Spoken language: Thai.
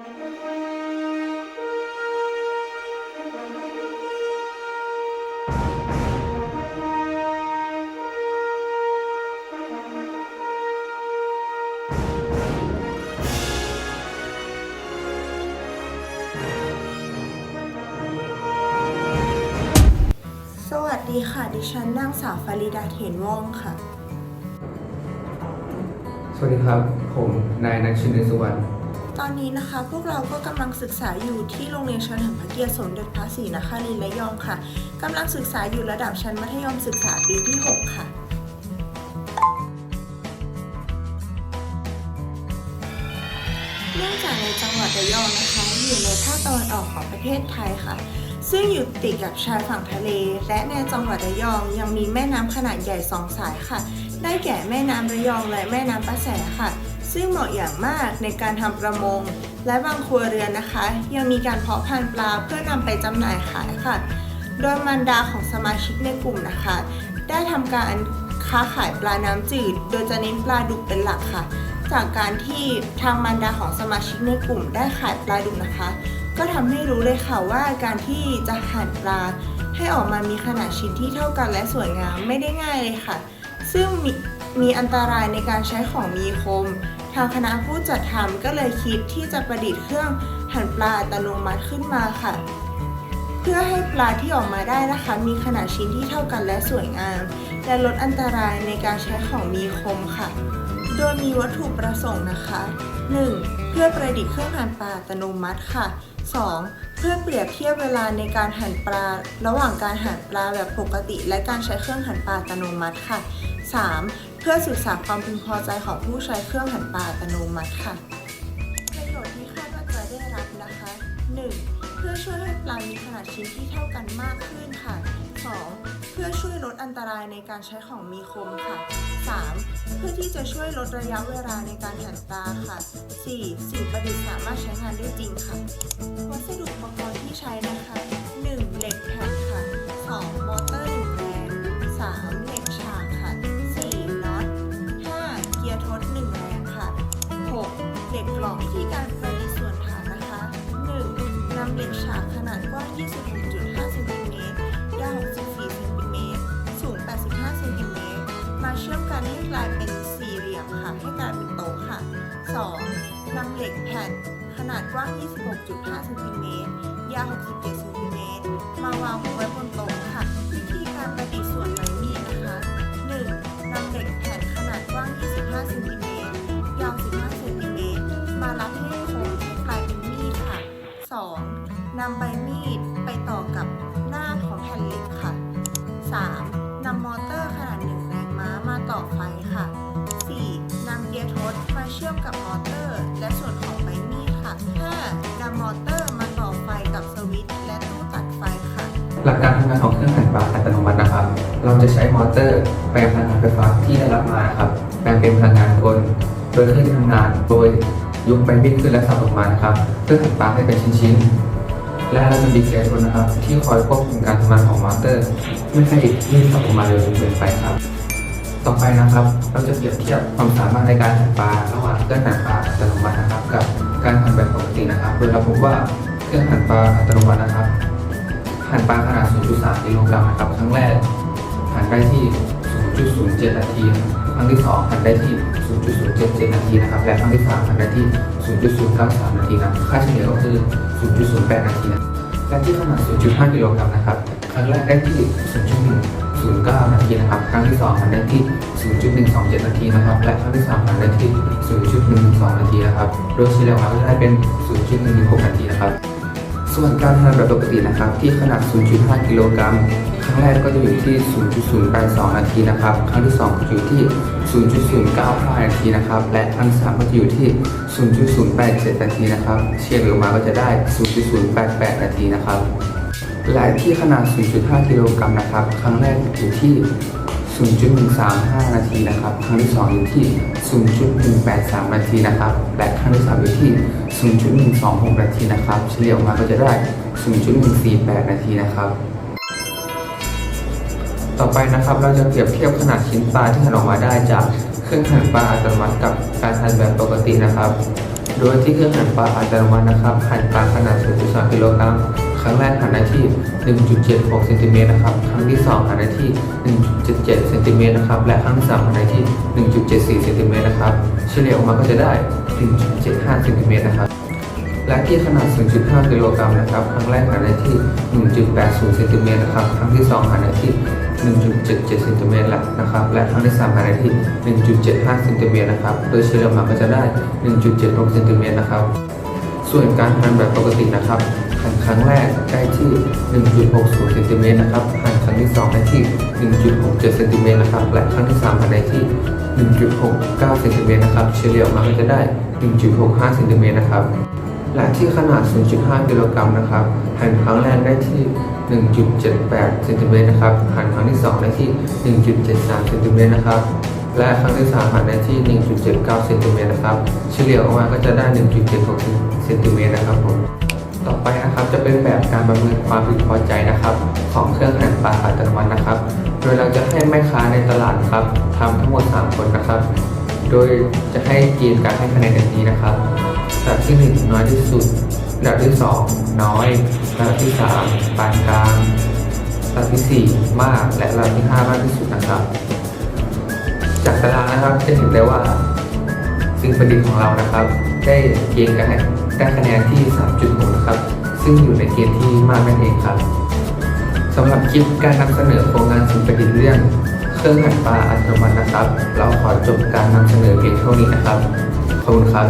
สวัสดีค่ะ ดิฉันนางสาวฟาริดาเถนว่องค่ะ สวัสดีครับ ผมนายนันชินเดชสุวรรณ ตอนนี้นะคะพวกเราก็กำลังศึกษาอยู่ที่โรงเรียนเฉลิมพระเกียรติสมเด็จพระศรีนครินทร์ระยองค่ะกำลังศึกษาอยู่ระดับชั้นมัธยมศึกษาปีที่ 6 ค่ะเนื่องจากในจังหวัดระยองนะคะอยู่ในภาคตะวันออกของประเทศไทยค่ะ ซึ่งอยู่ติดกับชายฝั่งทะเล และในจังหวัดระยองยังมีแม่น้ำขนาดใหญ่สองสายค่ะ ได้แก่แม่น้ำระยองและแม่น้ำประแสค่ะ ซึ่งเหมาะอย่างมากในการทำประมง และบางครัวเรือนนะคะ ยังมีการเพาะพันธุ์ปลาเพื่อนำไปจำหน่ายขายค่ะ โดยมารดาของสมาชิกในกลุ่มนะคะ ได้ทำการค้าขายปลาน้ำจืด โดยจะเน้นปลาดุกเป็นหลักค่ะ จากการที่ทางมารดาของสมาชิกในกลุ่ม ได้ขายปลาดุกนะคะ ก็ทำให้รู้เลยค่ะว่าการที่จะหั่นปลาให้ออกมามีขนาดชิ้นที่เท่ากันและสวยงามไม่ได้ง่ายเลยค่ะ ซึ่งมีมีอันตรายในการใช้ของมีคม ทางคณะผู้จัดทำก็เลยคิดที่จะประดิษฐ์เครื่องหั่นปลาอัตโนมัติขึ้นมาค่ะ เพื่อให้ปลาที่ออกมาได้นะคะ มีขนาดชิ้นที่เท่ากันและสวยงาม และลดอันตรายในการใช้ของมีคมค่ะ โดยมีวัตถุประสงค์นะคะ 1. เพื่อประดิษฐ์เครื่องหั่นปลาอัตโนมัติค่ะ 2. เพื่อเปรียบเทียบเวลาในการหั่นปลา ระหว่างการหั่นปลาแบบปกติ และการใช้เครื่องหั่นปลาอัตโนมัติค่ะ 3. เพื่อศึกษาความพึงพอใจของผู้ใช้เครื่องหั่นปลาอัตโนมัติค่ะประโยชน์ที่คาดว่าจะได้รับนะคะ 1. เพื่อช่วยให้ปลามีขนาดชิ้นที่เท่ากันมากขึ้นค่ะ 2. เพื่อช่วยลดอันตรายในการใช้ของมีคมค่ะ 3. เพื่อที่จะช่วยลดระยะเวลาในการหั่นปลาค่ะ 4. สิ่งประดิษฐ์สามารถใช้งานได้จริงค่ะ วัสดุอุปกรณ์ที่ใช้นะคะ 1. เหล็กแผ่นายเป็นสี่เหลี่ยมค่ะ ให้กลายเป็นโต๊ะค่ะ 2. นำเหล็กแผ่น ขนาดกว้าง 26.5เซนติเมตรยาว 67เซนติเมตรมาวางไว้บนโต๊ะค่ะ วิธีการประดิษฐ์ส่วนไม้มีดนะคะ 1. นำเหล็กแผ่นขนาดกว้าง 25เซนติเมตรยาว 15เซนติเมตรมารับให้คมกลายเป็นมีดค่ะ 2. นำใบมีด เตอร์ และส่วนของใบมีดค่ะ 5. นำมอเตอร์มาต่อไฟกับสวิตช์และตู้ตัดไฟค่ะ หลักการทำงานของเครื่องหั่นปลาอัตโนมัตินะครับ เราจะใช้มอเตอร์แปลงพลังงานไฟฟ้าที่ได้รับมาครับแปลงเป็นพลังงานกลโดยเครื่องทำงานโดยยกไปวิ่งขึ้นและสับลงมานะครับเพื่อหั่นปลาให้เป็นชิ้นๆ และเราจะมีเกียร์นนะครับ ที่คอยควบคุมการทำงานของมอเตอร์ ไม่ให้วิ่งสับลงมาเร็วจนเกินไปครับ ต่อไปนะครับ เราจะเปรียบเทียบความสามารถในการหั่นปลาระหว่างเครื่องหั่นปลาอัตโนมัตินะครับ กับการหั่นแบบปกตินะครับ โดยเราพบว่าเครื่องหั่นปลาอัตโนมัตินะครับหั่นปลาขนาด 0.3กิโลกรัมนะครับครั้งแรกหั่นได้ที่ 0.07 นาทีครั้งที่ 2หั่นได้ที่ 0.077 นาทีนะครับและครั้งที่3หั่นได้ที่ 0.093 นาทีนะค่าเฉลี่ยก็คือ 0.08 นาทีนะและที่ขนาด 0.5 กิโลกรัมนะครับครั้งแรกได้ที่ 0.09 นาทีนะครับ ครั้งที่2หันได้ที่ 0.127 นาทีนะครับ และครั้งที่3หันได้ที่ 0.112 นาทีนะครับ โดยเฉลี่ยออกมาก็จะได้เป็น 0.116 นาทีนะครับส่วนการทำแบบปกตินะครับ ที่ขนาด 0.5 กิโลกรัม ครั้งแรกก็จะอยู่ที่ 0.082 นาทีนะครับ ครั้งที่ 2 ก็อยู่ที่ 0.095 นาทีนะครับ และครั้งที่3ก็จะอยู่ที่ 0.087 นาทีนะครับ เฉลี่ยออมาก็จะได้ 0.088 นาทีนะครับ และที่ขนาด 0.5 กิโลกรัมนะครับ ครั้งแรกอยู่ที่ 0.135 นาทีนะครับ ครั้งที่ 2 อยู่ที่ 0.183 นาทีนะครับ และครั้งที่ 3 อยู่ที่ 0.126 นาทีนะครับ เฉลี่ยออกมาก็จะได้ 0.148 นาทีนะครับ ต่อไปนะครับ เราจะเปรียบเทียบขนาดชิ้นปลาที่หั่นออกมาได้จากเครื่องหั่นปลาอัตโนมัติกับการหั่นแบบปกตินะครับ โดยที่เครื่องหั่นปลาอัตโนมัตินะครับหั่นปลาขนาด0.3กิโลกรัม ครั้งแรกหันได้ที่ 1.76เซนติเมตรนะครับ ครั้งที่ 2หันได้ที่ 1.77เซนติเมตรนะครับ และครั้งที่ 3หันได้ที่ 1.74เซนติเมตรนะครับ เฉลี่ยออกมาก็จะได้ 1.75เซนติเมตรนะครับ และที่ขนาด 0.5 กิโลกรัมนะครับ ครั้งแรกหันได้ที่ 1.80เซนติเมตรนะครับ ครั้งที่ 2หันได้ที่1.77เซนติเมตรแล้วนะครับ และครั้งที่3หันได้ที่ 1.75เซนติเมตรนะครับ โดยเฉลี่ยออกมาก็จะได้ 1.76เซนติเมตรนะครับ ส่วนการหันแบบปกตินะครับ หันครั้งแรกได้ที่ 1.60เซนติเมตรนะครับหันครั้งที่ 2 ได้ที่ 1.67เซนติเมตรนะครับ และครั้งที่3หันได้ที่ 1.69เซนติเมตรนะครับ เฉลี่ยออกมาก็จะได้ 1.65เซนติเมตรนะครับ และที่ขนาด 0.5 กิโลกรัมนะครับ หันครั้งแรกได้ที่ 1.78เซนติเมตรนะครับ หันครั้งที่ 2 ได้ที่ 1.73เซนติเมตรนะครับและครั้งที่3หันได้ที่ 1.79เซนติเมตรนะครับ เฉลี่ยออกมาก็จะได้ 1.76เซนติเมตรนะครับผม เป็นแบบการประเมินความพึงพอใจนะครับ ของเครื่องหั่นปลาอัตโนมัตินะครับ โดยเราจะให้แม่ค้าในตลาดครับทำทั้งหมด 3 คนนะครับ โดยจะให้เกณฑ์การให้คะแนนดังนี้นะครับระดับที่ 1 น้อยที่สุดระดับที่ 2 น้อยระดับที่ 3 ปานกลางระดับทีสี่4 มากและระดับที่ 5 มากที่สุดนะครับ จากตารางนะครับจะเห็นได้ว่าสิ่งประดิษฐ์ของเรานะครับ ได้เกณฑ์การให้ได้คะแนนที่ 3.6 นะครับ ซึ่งอยู่ในเกณฑ์ที่มากนั่นเองครับสำหรับคลิปการนำเสนอโครงงานสิ่งประดิษฐ์เรื่อง เครื่องหั่นปลาอัตโนมัตินะครับ เราขอจบการนำเสนอเพียงเท่านี้นะครับขอบคุณครับ